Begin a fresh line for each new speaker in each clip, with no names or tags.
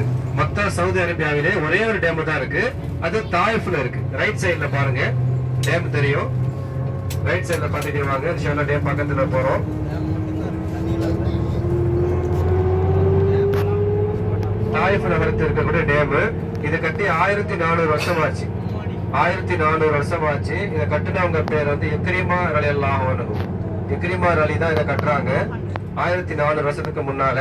இருக்கு. மொத்த சவுதி அரேபியாவிலே ஒரே ஒரு டேம் தான் இருக்கு. அது தாயிஃப்ல இருக்கு. ரைட் சைடுல பாருங்க. டேம் தெரியும். ரைட் சைடுல பாத்துட்டு வாங்க. இன்ஷால்லா டேம் பக்கத்துல போறோம். தாயிஃப் நகரத்தில் இருக்கக்கூடிய டேம் இது கட்டி ஆயிரத்தி நானூறு வருஷம் ஆச்சு ஆயிரத்தி நானூறு வருஷம் ஆச்சு இதை கட்டினவங்க பேர் வந்து இக்ரிமா ரலி அல்லாஹ் இக்ரிமா ரலி தான் இதை கட்டுறாங்க. ஆயிரத்தி நானூறு வருஷத்துக்கு முன்னால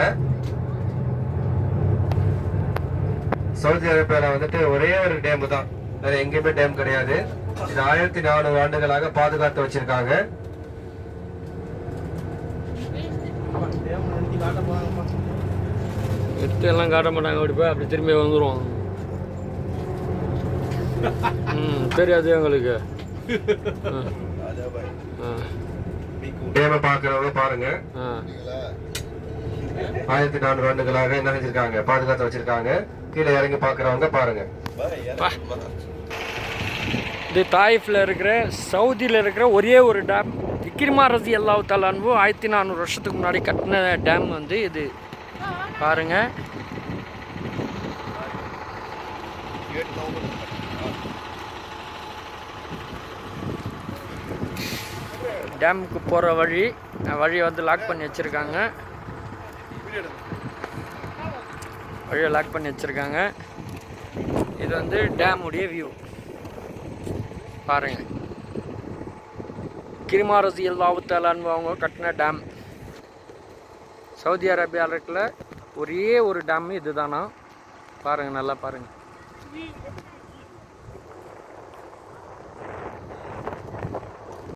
சவுதி அரேபியால வந்துட்டு ஒரே ஒரு டேம் தான். வேற எங்கேயுமே டேம் கிடையாது. இது ஆயிரத்தி நானூறு ஆண்டுகளாக பாதுகாத்து வச்சிருக்காங்க.
எடுத்து எல்லாம் காட்ட மாட்டாங்க அப்படி போய் அப்படி திரும்பி வந்துடுவோம் ம் தெரியாது எங்களுக்கு.
டேம பாக்குறவங்க பாருங்க.
ஆ.
ஆயிரத்தி நானூறு ஆண்டுகளாக என்ன செஞ்சிருக்காங்க? பாதுகாத்து வச்சிருக்காங்க. கீழே இறங்கி பாக்குறவங்க பாருங்க.
இது தாயிஃபில் இருக்கிற சவுதியில் இருக்கிற ஒரே ஒரு டேம் இக்ரிமா ரசி அல்லாஹ் தாலான்பு ஆயிரத்தி நானூறு வருஷத்துக்கு முன்னாடி கட்டின டேம் வந்து இது. பாருங்க. டேமுக்கு போகிற வழி வழியை வந்து லாக் பண்ணி வச்சுருக்காங்க. வழியை லாக் பண்ணி வச்சுருக்காங்க. இது வந்து டேமுடைய வியூ பாருங்க. கிரிமாரசி எல்லாவுத்தாலான்னு அவங்க கட்டின டேம் சவுதி அரேபியாவில் இருக்கிற ஒரே ஒரு டேம் இதுதானா? பாருங்க நல்லா பாருங்க.